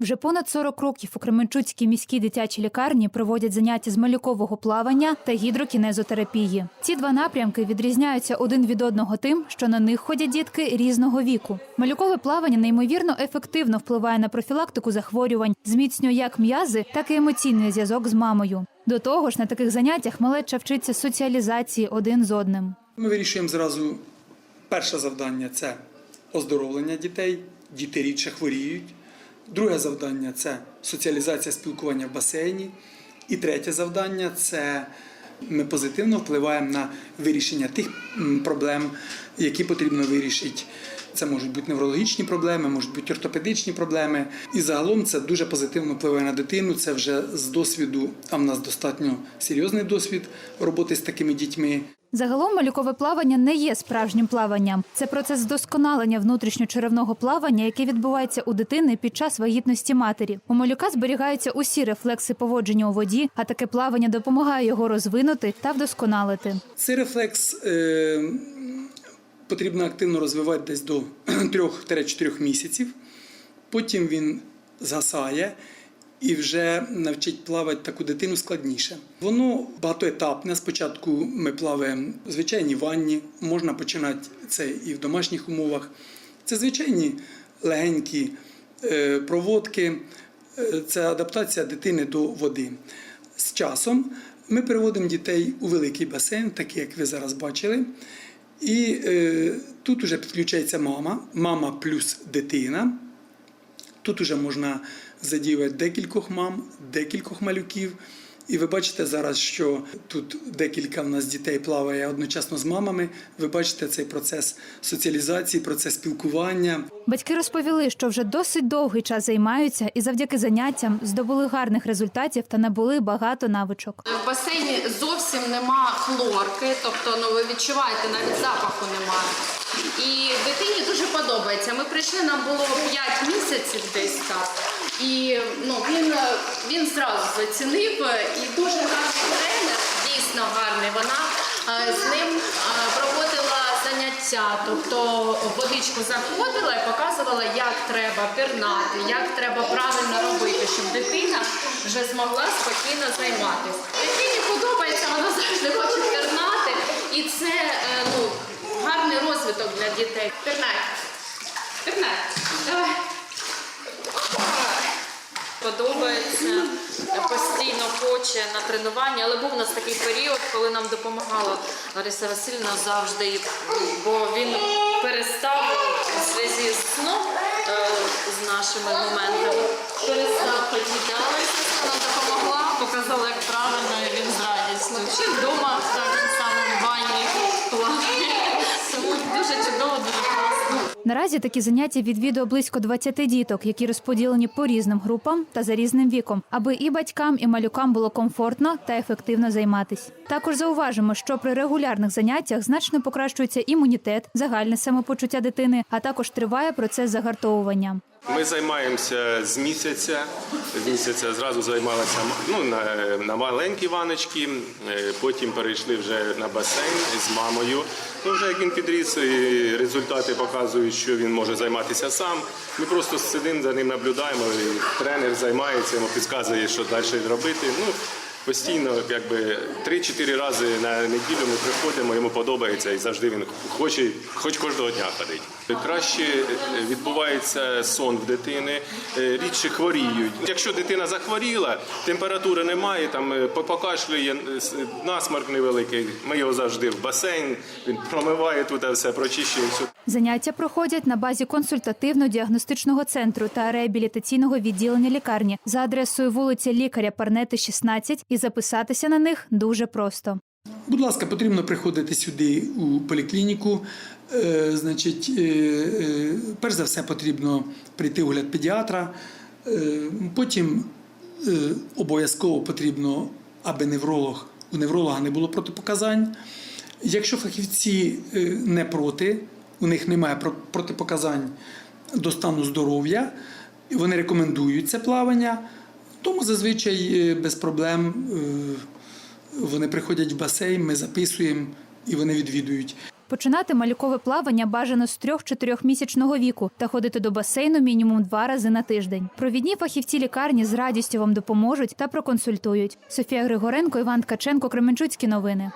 Вже понад 40 років у Кременчуцькій міській дитячій лікарні проводять заняття з малюкового плавання та гідрокінезотерапії. Ці два напрямки відрізняються один від одного тим, що на них ходять дітки різного віку. Малюкове плавання неймовірно ефективно впливає на профілактику захворювань, зміцнює як м'язи, так і емоційний зв'язок з мамою. До того ж, на таких заняттях малеча вчиться соціалізації один з одним. Ми вирішуємо зразу перше завдання це оздоровлення дітей, діти рідше хворіють. Друге завдання це соціалізація спілкування в басейні. І третє завдання це ми позитивно впливаємо на вирішення тих проблем, які потрібно вирішити. Це можуть бути неврологічні проблеми, можуть бути ортопедичні проблеми. І загалом це дуже позитивно впливає на дитину. Це вже з досвіду, а в нас достатньо серйозний досвід роботи з такими дітьми. Загалом малюкове плавання не є справжнім плаванням. Це процес вдосконалення внутрішньочеревного плавання, яке відбувається у дитини під час вагітності матері. У малюка зберігаються усі рефлекси поводження у воді, а таке плавання допомагає його розвинути та вдосконалити. Цей рефлекс е, потрібно активно розвивати десь до 3-4 місяців. Потім він згасає і вже навчить плавати таку дитину складніше. Воно багатоетапне. Спочатку ми плаваємо в звичайній ванні, можна починати це і в домашніх умовах. Це звичайні легенькі е, проводки, Е, це адаптація дитини до води. З часом ми переводимо дітей у великий басейн, такий, як ви зараз бачили. І е, тут вже підключається мама, мама плюс дитина. Тут вже можна задіювати декількох мам, декількох малюків. І ви бачите зараз, що тут декілька в нас дітей плаває одночасно з мамами. Ви бачите цей процес соціалізації, процес спілкування. Батьки розповіли, що вже досить довгий час займаються і завдяки заняттям здобули гарних результатів та набули багато навичок. В басейні зовсім нема хлорки, тобто ну ви відчуваєте, навіть запаху немає. І дитині дуже подобається. Ми прийшли, нам було 5 місяців десь так. І ну, він, е, він зразу зацінив е, і дуже гарний тренер, дійсно гарний. Вона е, з ним проводила заняття, тобто водичку заходила і показувала, як треба пірнати, як треба правильно робити, щоб дитина вже змогла спокійно займатися. Дитині подобається, вона завжди хоче пірнати, і це ну, гарний розвиток для дітей. Пірнай. Подобається, постійно хоче на тренування, але був у нас такий період, коли нам допомагала Лариса Васильівна завжди, бо він перестав у зв'язі з сном е, з нашими моментами. Перестав ходити, Лариса допомогла, показала, як правильно, і він з радістю. Наразі такі заняття відвідує близько 20 діток, які розподілені по різним групам та за різним віком, аби і батькам, і малюкам було комфортно та ефективно займатись. Також зауважимо, що при регулярних заняттях значно покращується імунітет, загальне самопочуття дитини, а також триває процес загартовування. Ми займаємося з місяця. З місяця зразу займалися ну, на, на маленькі ваночки, е, потім перейшли вже на басейн з мамою. Ну, вже як він підріс, і результати показують, що він може займатися сам. Ми просто сидимо за ним, наблюдаємо. І тренер займається, йому підказує, що далі робити. Ну, Постійно, якби 3-4 рази на неділю ми приходимо, йому подобається і завжди він хоче, хоч кожного дня ходить. Краще е, відбувається сон в дитини, е, рідше хворіють. Якщо дитина захворіла, температури немає, там е, покашлює, насморк невеликий. Ми його завжди в басейн, він промиває тут все, прочищує все. Заняття проходять на базі консультативно-діагностичного центру та реабілітаційного відділення лікарні за адресою вулиця Лікаря Парнети, 16, і записатися на них дуже просто. Будь ласка, потрібно приходити сюди у поліклініку. Е, значить, е, е, перш за все потрібно прийти огляд педіатра. Потім обов'язково потрібно, аби невролог, у невролога не було протипоказань. Якщо фахівці не проти, у них немає про- протипоказань до стану здоров'я, вони рекомендують це плавання, тому зазвичай е, без проблем. е, вони приходять в басейн, ми записуємо і вони відвідують. Починати малюкове плавання бажано з 3-4 місячного віку та ходити до басейну мінімум два рази на тиждень. Провідні фахівці лікарні з радістю вам допоможуть та проконсультують. Софія Григоренко, Іван Ткаченко, Кременчуцькі новини.